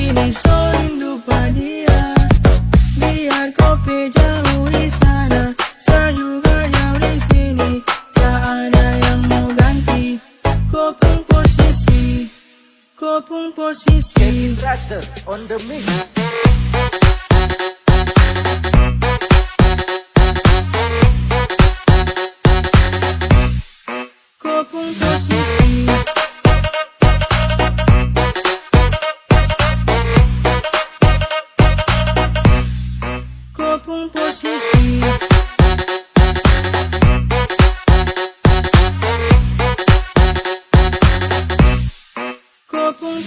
ini so rindu dia. Biar kopi jauh di sana. Saya juga jauh di sini. Tak ada yang mau ganti. Kau pun posisi. Kau pun posisi. Kevin Raster on the mix. Kau pun posisi. pum pum xixi. Corpo um